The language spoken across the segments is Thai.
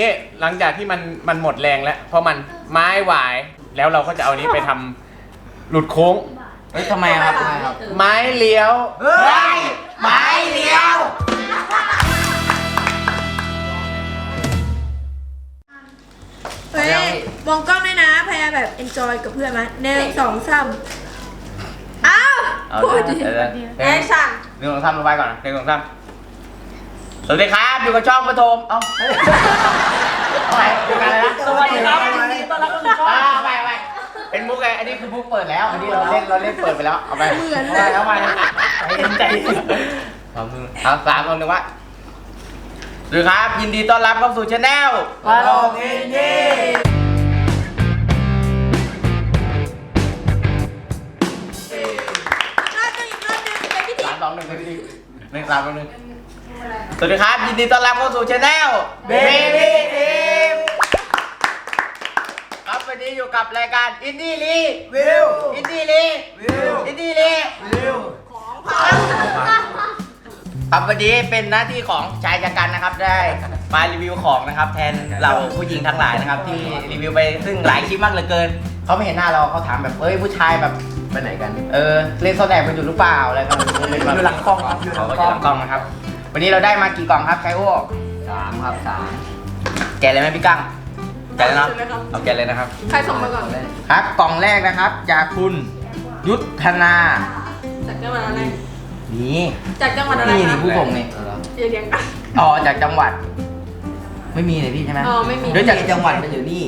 นี่หลังจากที่มันมันหมดแรงแล้ว เพราะมันไม้หวายแล้วเราก็จะเอานี้ไปทำหลุดโค้ง เฮ้ยทำไมอะครับทำไมครับ ไม้เลี้ยวเฮ้ยไม้เลี้ยว เฮ้ยมองกล้องด้วยนะพยายามแบบ enjoy กับเพื่อนมาหนึ่งสองสามอ้าวเอาพูดเดี๋ดิยวเดี๋ยวแอคชั่นหนึ่งสองสามลงไปก่อนนะหนึ่งสองสาม สวัสดีครับอยู่กับช่องปฐมเอ้าเอาไปดูกันเลยนะสวัสดีครับยินดีต้อนรับเข้าสู่ช่องอ่าเอาไปเอาไปเป็นมุกไงอันนี้คือมุกเปิดแล้ว อันนี้เราเล่นเราเล่นเปิดไปแล้วเอาไปเหมือนเลยเอาไปใจเย็นใจเย็นเอามือเอาสามคนหนึ่งว่าสวัสดีครับ ยินดีต้อนรับเข้าสู่ช anel ปาลงอินดี้รอบหนึงอีกรอบหนึงเป็นพิธีสามสองหนึ่งไปพี่หนึ่งสามสองหนึ่ง สวัสดีครับ ยินดีต้อนรับเข้าสู่ช anel Baby Team ครับวันนี้อยู่กับรายการอินดี้ลีวิวอินดี้ลีวิวอินดี้ลีวิวครับวันนี้เป็นหน้าที่ของชายจักรันนะครับ ได้มารีวิวของนะครับ แทนเราผู้หญิงทั้งหลายนะครับ ที่รีวิวไปซึ่งหลายคลิปมากเหลือเกินเขาไม่เห็นหน้าเราเขาถามแบบเอ้ยผู้ชายแบบไปไหนกัน เออเล่นโซแดกมันอยู่หรือเปล่าอะไรกันอยู่หลังกล้องครับเขาก็อยู่หลังกล้องนะครับ วันนี้เราได้มากี่กล่องครับไคโอสามครับสามแกะเลยไหมพี่กั้งแกะเลยเนาะเอาแกะเลยนะครับ ใครส่งมาก่อนครับกล่องแรกนะครับ จากคุณยุทธนา จากจังหวัดอะไร นี่จากจังหวัดอะไรนี่คะนี่ผู้ส่งนี่อย่าเรียงกัน อ๋อจากจังหวัด ไม่มีเลยพี่ใช่ไหมอ๋อไม่มี เดี๋ยวจากจังหวัดมันอยู่นี่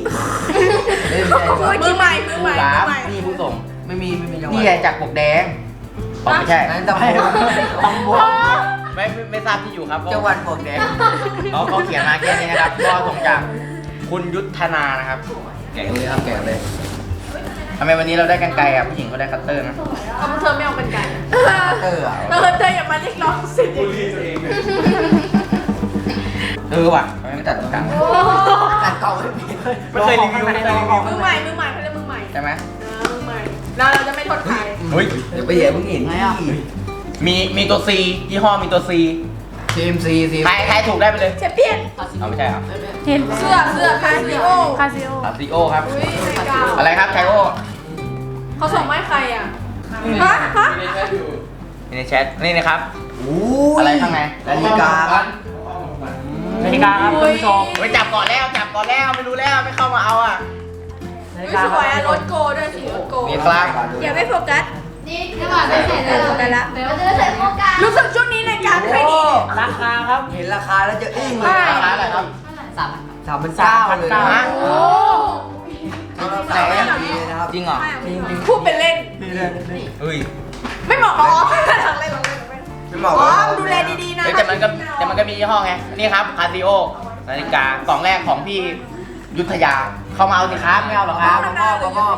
เล่นไม่ได้มือใหม่มือใหม่ผู้มืรัอบใหม่ นี่ผู้ส่งไม่มีไม่มีจังหวัดนี่ไงจากปกแดงอ๋อไม่ใช่ นั่นตำบลตำบล ไม่ไม่ไม่ทราบที่อยู่ครับจังหวัดปลวกแดงเขาเขาเขียนมาแค่นี้นะครับก็ส่งจากคุณยุทธนานะครับ แกะเลยครับแกะเลยทำไมวันนี้เราได้กันไกลอะผู้หญิงเขาได้คัตเตอร์นะเอาเธอไม่เอาเป็นไก่เอออะเธอเธออย่ามาเรียกร้องสิทธิ์เออว่ะทำไมไม่ตัดตรงกลางตัดกล่องไม่มีเลยไม่เคยรีวิวไม่เคยรีวิวมือใหม่มือใหม่เขาเรียกมือใหม่ใช่ไหมเออมือใหม่เราเราจะไม่โทษใครเฮ้ยเดี๋ยวไปเหยียบมึงเห็นไหมอะ มีมีตัว C ยี่ห้อมีตัว C ทีมซีซีใครใครถูกได้ไปเลย เชฟเปี้ยนเอาไม่ใช่ครับเสื้อเสื้อคาซิโอคาซิโอคาซิโอครับ อุ้ยไม่กล้าอะไรครับไคโอเขาส่งมาให้ใครอะ ฮะฮะนี่ในแชทนี่นะครับโอ้อะไรข้างในนาฬิกาครับนาฬิกาครับคุณผู้ชมไปจับก่อนแล้วจับก่อนแล้วไม่รู้แล้วไม่เข้ามาเอาอะนาฬิอุ้ยกาสครัวยอะรบถโกด้วยสีรถโกมีครับ อย่าไม่โฟกัส นี่จังหวะไม่ใส่เลยโฟกัสละเดี๋ยวจะใส่โฟกัสรู้สึกช่วงนี้รายการไม่ดีราคาครับเห็นราคาแล้วจะอึ้งเลยราคาอะไรครับสามพันสามพันเก้าเลยนะฮะโอ้ใส่ได้ดีเลยนะครับจริงเหรอพูดเป็นเล่นเฮ้ยไม่เหมาะอ๋อหลังเล่นหลังเล่นหลังเล่นไม่เหมาะอ๋อกับดูแลดีๆนะเฮ้ยแต่มันก็แต่มันก็มียี่ห้อไงนี่ครับคาซิโอนาฬิกากล่องแรกของพี่ ยุทธยา เข้ามาเอาสิครับไม่เอาหรอกครับมอบมอบ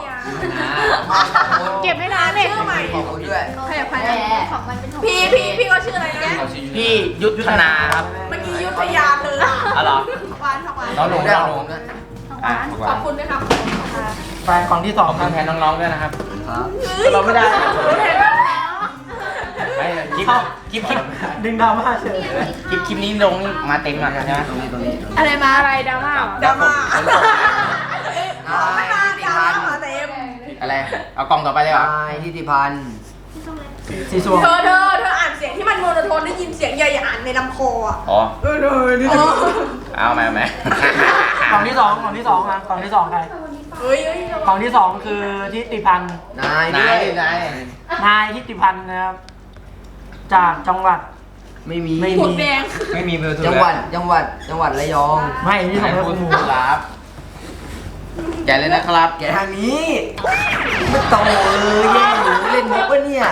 เก็บให้ร้านเลยชื่อใหม่ขอบคุณด้วยใครอยากใครแหนะมของมันเป็นของพี่พี่พี่ก็ชื่ออะไรนะพี่ยุทธนาครับเมื่อกี้ยุทธยาเลยอ๋อเหรอหวานผักหวานน้องหนูได้น้องขหอนูงผมด้วยอะขอบคุณด้วยครับแฟนกล่องที่สขอองบคคุรัณบแทนน้องๆด้วยนะครับครับเราไม่ได้ รู้แทนแล้วไม่คลิปคลิปคลิปดึงดราม่าเฉยคลิปคลิปนี้ลงนี่มาเต็มอะใช่ไหมตรงนี้ตรงนี้ตรงนี้อะไรมาอะไรดราม่าดราม่าไม่มาดราม่ามาเต็มอะไร เอากล่องต่อไปเลยเหรอนายทิติพันธ์สีสวงเธอเธอเธออ่านเสียงที่มันโมโนโทนได้ยินเสียงใหญ่อ่านในลำคออะอ๋อเออเออเออเอาไหมเอาไหมกล่องที่สองกล่องที่สองนะกล่องที่สองใครเฮ้ยเฮ้ยกล่องที่สองคือทิติพันธ์นายนาด้วยยนายนายทิติพันธ์นะครับ จากจังหวัด ไม่มี ไม่หมวกแดง ไม่มีเบอร์โทรจังหวัด จังหวัด จังหวัดระยอง ไม่ที่ที่สไหอนงคุเป็นณคุณหมูครับ แกะเลยนะครับ แกทางนี้ ไม่โตเลยแย่อยู่เล่นมุกปะเนี่ย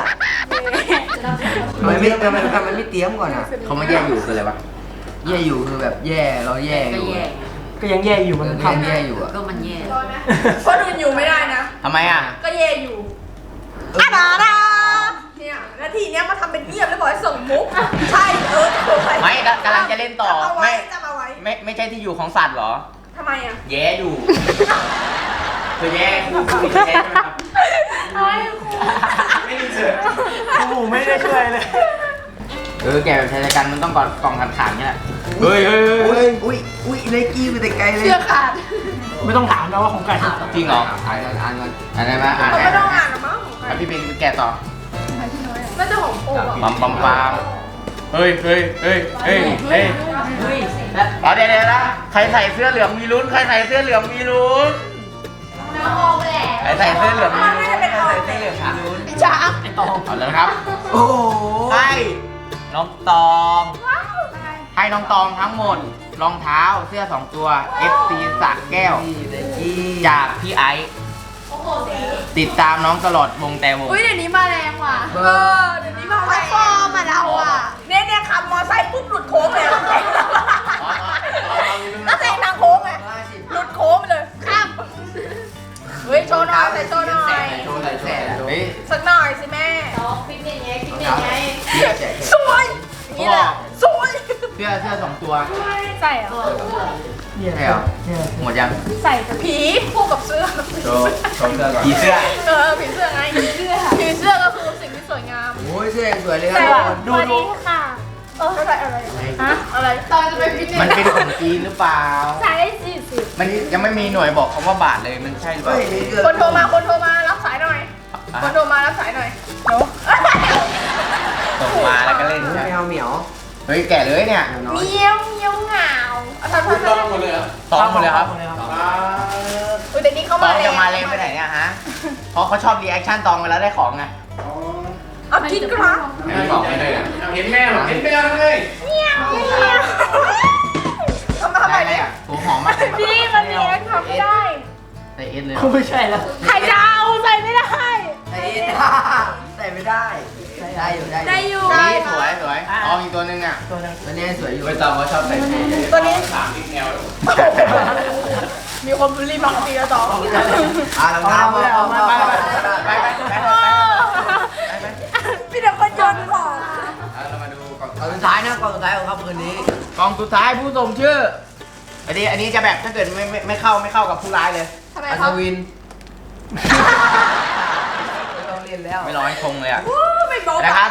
ทำไมไม่ทำไมทำไมไม่เตรียมก่อนอะ เขามาแยกอยู่คืออะไรวะ แย่อยู่คือแบบแย่เราแย่อยู่ก็ยังแย่อยู่มันยังทำแย่อยู่อะก็มันแย่คนอื่นอยู่ไม่ได้นะ ทำไมอะ ก็แย่อยู่อาดาดา เนี่ยนาทีเนี้ยมาทำเป็นเงียบแล้วบอกให้ส่งมุก ใช่เออจะเอาว้ไม่กำกำลังจะเล่นต่อจำเอาไว้ไม่จำเอาไว้ไม่ไม่ใช่ที่อยู่ของสัตว์เหรอ ทำไมอะแย่อยู่ คือแย่คือคือแย่ใช่ไหมครับไม่มีเสือคุณหมูไม่ได้ช่วยเลย เออแกะแบบใช้รายการมันต้องกอดกล่องขันๆเนี่ยแหละเฮ้ยเฮ้ยเฮ้ยอุ้ยอุ้ยอุ้ยไนกี้ไปแต่ไกลเลย เชือกขาดไม่ต้องถามนะว่าของใครจริงเหรอ อ่านก่อนอ่านก่อนอ่านได้ไหมอ่านเขาได้ไม่ต้องอ่านหรอกมั้งของใคร อะพี่เป็นแกะต่อ น่าจะของโอ้อะปั๊มปั๊มปั๊มเฮ้ยเฮ้ยเฮ้ยเฮ้ยเฮ้ยเฮ้ยอ๋อเดี๋ยวเดี๋ยวนะใครใส่เสื้อเหลืองมีลุ้น ใครใส่เสื้อเหลืองมีลุ้น น้องโอแหละใครใส่เสื้อเหลืองมีลุ้นใครใส่เสื้อเหลืองมีลุ้นช้างไอตองเอาแล้วนะครับ โอ้โหให้น้องตอง ให้น้องตองทั้งหมด รองเท้าเสื้อสองตัว FC สักแก้วนี่ไนกี้จากพี่ไอซ์ ติดตามน้องตลอดวงแต่วง อุ้ยเดี๋ยวนี้มาแรงว่ะเบเออร์อเดี๋ยวนี้มาแรงฟอร์มอะเราอะเนี่ยเนี่ยขับมอไซค์ปุ๊บหลุดโค้งเลยแล้วเตะทางโค้งไงหลุดโค้งไปเลยข้ามเฮ้ยโชว์หน่อยใส่โชว์หน่อยโชว์หน่อยโชว์หน่อยเฮ้ยสักหน่อยสิแม่น้องฟิตเนสไงฟิตเนสไงแจกสวยนี่แหละสวยเสื้อเสื้อสองตัวใส่เหรอเนี่ย ใช่เหรอเนี่ยหมดยังใส่กับผีคู่กับเสื้อโชว์โชว์เสื้อก่อนผีเสื้อเออผีเสื้อไงผีเสื้อผีเสื้อก็คือสิ่งที่สวยงามโอ้ยเสื้อยังสวยเลยคใส่รับดูดูค่ะเออใส่อะไรฮะอะไรตอนจะไปฟิตเนมันสเป็นของจีนหรือเปล่า ใส่ได้สี่สิบมันยังไม่มีหน่วยบอกคำว่าบาทเลยมันใช่หรือเปเฮ้ล่ายนี่เกิคนโทรมาคนโทรมารับสายหน่อย คนโทรมารับสายหน่อยโน้ส่งมาแล้วก็เล่นเหใช่มียวเหมียว เฮ้ยแก่เลยเนี่ยน้อยเมียวเมียวเหงาเอาทำทำทำต้องหมดเลยครับอุ้ยแต่นี่เขาตมาองจะมาเล่นไปไหนเนี่ยฮะเพราะเขาชอบรีแอคชั่นตองเวลาได้ของไงเอากินกระไม่บอกไม่ได้เห็นแม่หรอเห็นแม่เลยเมียวเมียวทำมาทำไมได้ไหมเนี่ยอะตัวหอมมากพี่มันเลี้ยงทำไม่ได้ ใส่เอสเลยคงไม่ใช่แล้วใครจะเอาใส่ไม่ได้ ใส่ใส่ไม่ได้ ได้อยู่ได้ได้อยู่นี่สวยสวยอ๋ออีกตัวหนึงอะตัวนึงตัวนี้สวยอยู่ไม่ตองเขาชอบใส่ตัวนี้มีคนบูลลี่บางทีก็ต่ออะรองเท้าพอพอพอไปพอไปไปไปไปไปพี่เด็กคนโยนของเรามาดูกล่องกล่องสุดท้ายนะกล่องสุดท้ายของค่ำคืนนี้กล่องสุดท้ายผู้ส่งชื่ออันนี้อันนี้จะแบบถ้าเกิดไม่ไม่ไม่เข้าไม่เข้ากับผู้ร้ายเลยทำไมอัครัศบวินไม่ต้องเรียนแล้วไม่ร้อยคงเลยอะวู้ ไม่บอกนะครับ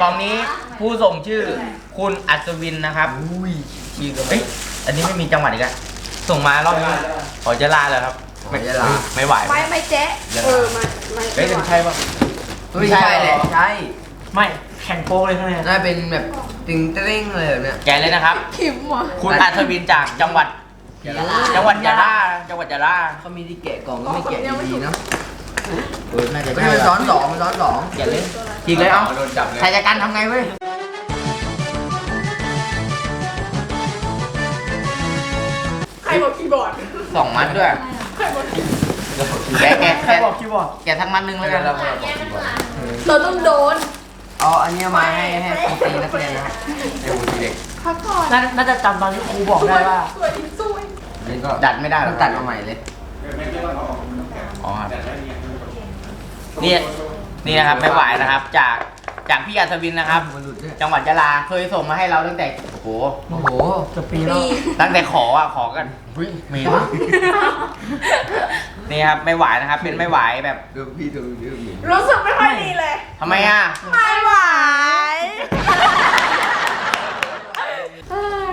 กล่องนี้ผู้ส่งชื่อคุณอัศวินนะครับอุ้ยชื่อก็เอ้ยอันนี้ไม่มีจังหวัดอีกอะส่งมารอบนี้ขอจะลาเลยครับขอจะลาไม่ไหวไม่ไม่เจ๊เออไม่ไม่เฮ้ยเป็นใช่ปะไม่ใช่เลยใช่ไม่แข่งโป๊กเลยข้างในน่าเป็นแบบติงเต้งเลยแบบเนี่ยแกะเลยนะครับขิมว่ะคุณอัศวินจากจังหวัดจังหวัดยะลาจังหวัดยะลาเขามีที่แกะกล่องก็ไม่แกะดีๆเนาะ เออน่าจะไม่ใช่ใช่มันแล้ซ้วอนสองมันซ้อนสองแกะเลยทีเลยเอ้าใครจัดการทำไงเว้ยใครบอกคีย์บอร์ด สองมัดด้วยใครบอกแกะแกะใครแกะบอกคีย์บอร์ดแกะทั้งมัดหนึงแล้วกันแยกกันมาเราต้องโดนเอาอันนี้มาให้ให้ครูตีนักเรียนนะไอ้หูทีเด็กพักก่อนน่าน่าจะจำตอนที่ครูบอกได้ว่าสวยจริงสวยอันนี้ก็ดัดไม่ได้หรต้อองตัดมาใหม่เลยอ๋อครับ นี่นี่นะครับไม่ไหวนะครับ จากจากพี่อัศวินนะครับ มันหลุดด้วยจังหวัดยะลาเคยส่งมาให้เราตั้งแต่โอ้โหโอ้โหเกือบปีแล้วปีตั้งแต่ขออะขอกันเฮ้ยมีด้วยนี่ครับไม่ไหวนะครับ เป็นไม่ไหวแบบดูพี่ดูดูดูรู้สึกไม่ค่อยดีเลยทำไมอะไม่ไหว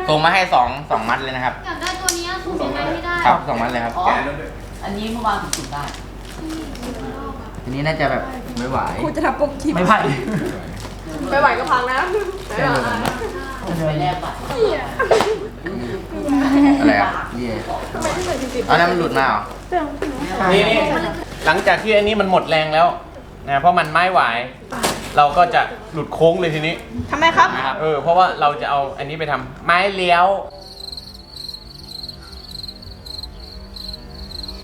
ส่งมาให้สองสองมัดเลยนะครับอยากได้ตัวนี้สูงยังไงไม่ได้ครับสองมัดเลยครับ อันนี้เมื่อวานผมสูงได้อั นนี้น่าจะแบบไม่ไหวครูจะทำปกคลิปไม่ไผ่ไม่ไหวก็พังนะไม่ไหวไปแลกบัตรอะไรอะนี่อันนั้นมันหลุดมาเหรอนี่นี่หลังจากที่อันนี้มันหมดแรงแล้วนะเพราะมันไม่ไหวเราก็จะหลุดโค้งเลยทีนี้ทำไมครับนะครับเออเพราะว่าเราจะเอาอันนี้ไปทำไม้เลี้ยว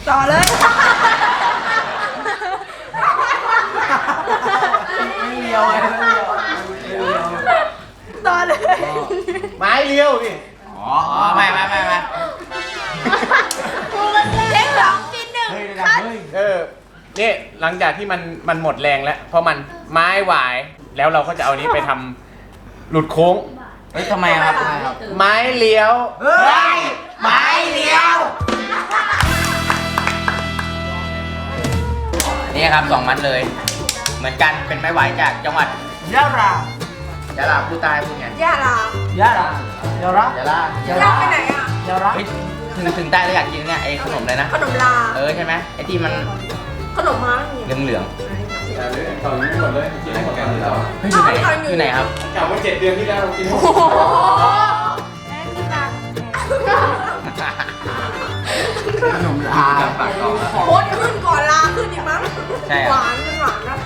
ต่อเลย ไม่เลียวไอ้ไม่เลียวไม่เลียวต่อเลยไม้เลี้ยวดิอ๋ออ๋อไม่ไม่ไม่ไม่เล็กสองกินหนึ่งคัดเออนี่หลังจากที่มันมันหมดแรงแล้วเพราะมันไม้ไหวแล้วเราก็จะเอานี้ไปทำหลุดโค้ง เฮ้ยทำไมอะครับทำไมครับ ไม้เลี้ยวเฮ้ยไม้เดียว นี่ครับสองมัดเลย เหมือนกันเป็นไม้ไหวจากจังหวัดยะลายะลาผู้ใต้พูดไงย่าลายะละเดี๋ยวละยะลาย่าลาไปไหนอะเดี๋ยวละเฮ้ยถึงถึงใต้แล้วอยากกินเนี่ยไอ้ขนมเลยนะ ขนมลา เออใช่ไหมไอ้ที่มันขนมม้าไม่มีเหลืองเหลืองตอนนี้หมดเลยกินให้หมดกันแล้วๆเฮ้ยอยู่ไหนอยู่ไหนครับกลับมาเจ็ดเดือนที่แล้วเรากินให้หมดโอ้โหขนมลาปากกองโคตรขึ้นก่อนลาขึ้นอีกมั้งใช่หครับวานเป็นหวานนะ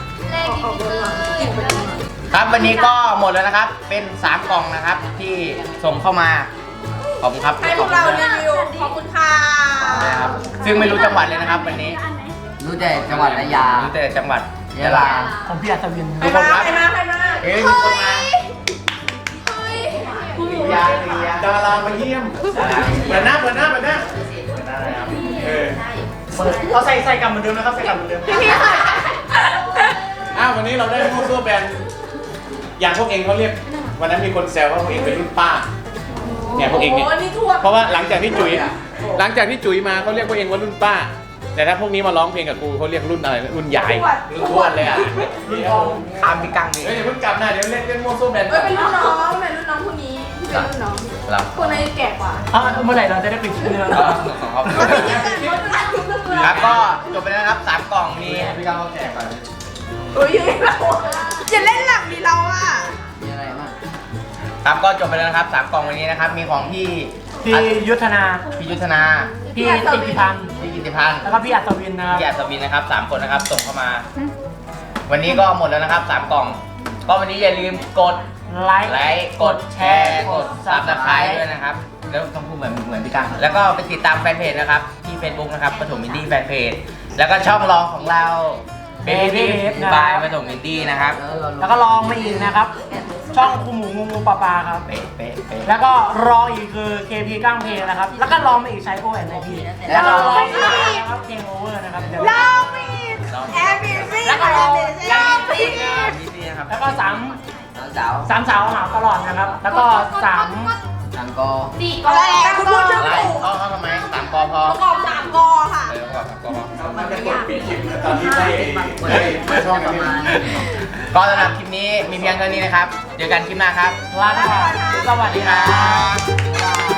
ครับวันนี้ก็หมดแล้วนะครับ เป็นสามกล่องนะครับที่ส่งเข้ามาขอบคุณครับให้พวกเรารีวิวขอบคุณค่ะนะครับซึ่งไม่รู้จังหวัดเลยนะครับ วันนี้รู้แต่จังหวัดระยารู้แต่จังหวัดยะลาของพี่อัศวินใครมาใครมาใครมาเอ้ยมีคนมาเฮ้ยปิยาปิยาดารามาเยี่ยมเปิดหน้าเปิดหน้าเปิดหน้าเออเปิดเขาใส่ใส่กันเหมือนเดิมนะครับใส่กันเหมือนเดิมพี่ค่ะอ้าววันนี้เราได้พวกตัวแบรนด์อย่างพวกเองเขาเรียก วันนั้นมีคนแซวว่าพวกเองเป็นรุ่นป้า เนี่ยพวกเองเนี่ยโอ้นี่ทั่วเพราะว่าหลังจากที่จุ๋ย หลังจากที่จุ๋ยมาเขาเรียกพวกเองว่ารุ่นป้า แต่ถ้าพวกนี้มาร้องเพลงกับกูเขาเรียกรุ่นอะไรรุ่นยายรุ่นทวดเลยอะรุ่นทองตามพี่กังนี่เฮ้ยอย่าเพิ่งกลับนะเดี๋ยวเล่นเล่นมั่วโซ่แบนด์เอ้ยเป็นรุ่นน้องเป็นรุ่นน้องคนนี้ที่เป็นรุ่นน้องเราคนนั้นแก่กว่าอะเมื่อไหร่เราจะได้ปิดคลิปนี้แล้วก็นะของเขาเขาเป็นยังไงเขาเป็นรุ่นน้องครับก็จบไปแล้วนะครับสามกล่องมีพี่ก้าวเขาแจกไป เฮ้ยเราจะเล่นหลังดีเราอะ มีอะไรบ้างครับก็จบไปแล้วนะครับสามกล่องวันนี้นะครับ มีของพี่พี่ยุทธนา พี่ยุทธนา พี่ติกิพันธ์พี่กิติพันธ์แล้วก็พี่อัศวินนะครับพี่อัศวินนะครับสามคนนะครับส่งเข้ามา วันนี้ก็หมดแล้วนะครับสามกล่อง ก็วันนี้อย่าลืมกดไลค์ไลค์กดแชร์กดซับสไครต์ด้วยนะครับ แล้วต้องพูดเหมือนเหมือนพี่กังแล้วก็ไปติดตามแฟนเพจนะครับที่ Facebook นะครับปฐมอินดี้แฟนเพจแล้วก็ช่องรองของเรา เบบี้บายปฐมอินดี้นะครับแล้วเราแล้วก็ลองมาอีกนะครับ ช่องคูหมูงูงูปลาปลาครับ เป๊ะเป๊ะเป๊ะแล้วก็รออีกคือ KP ก้างเพลงนะครับ แล้วก็ลองมาอีกใช้โอแอนไอพีแล้วก็รออีกนะครับเพลงโอเวอร์นะครับเดี๋ยวเราอีกแอร์บีซี่แล้วก็รอเรายัอีงกมีนะครับนี่นะครับแล้วก็สามสาวสามสาวหาตลอดนะครับ แล้วก็สามทางกอสี่ก็แล้วคุณพูดชื่ออะไรถูกเข้าเข้าทำไมสามกอพอประกอบสามกอค่ะเออประกอบสามกอพอ มันจะกดปิดคลิปตอนที่ได้คนได้ได้ช่องประมาณก็สำหรับคลิปนี้มีเพียงเท่านี้นะครับ เจอกันคลิปหน้าครับลาไปก่อนสวัสดีครับครับ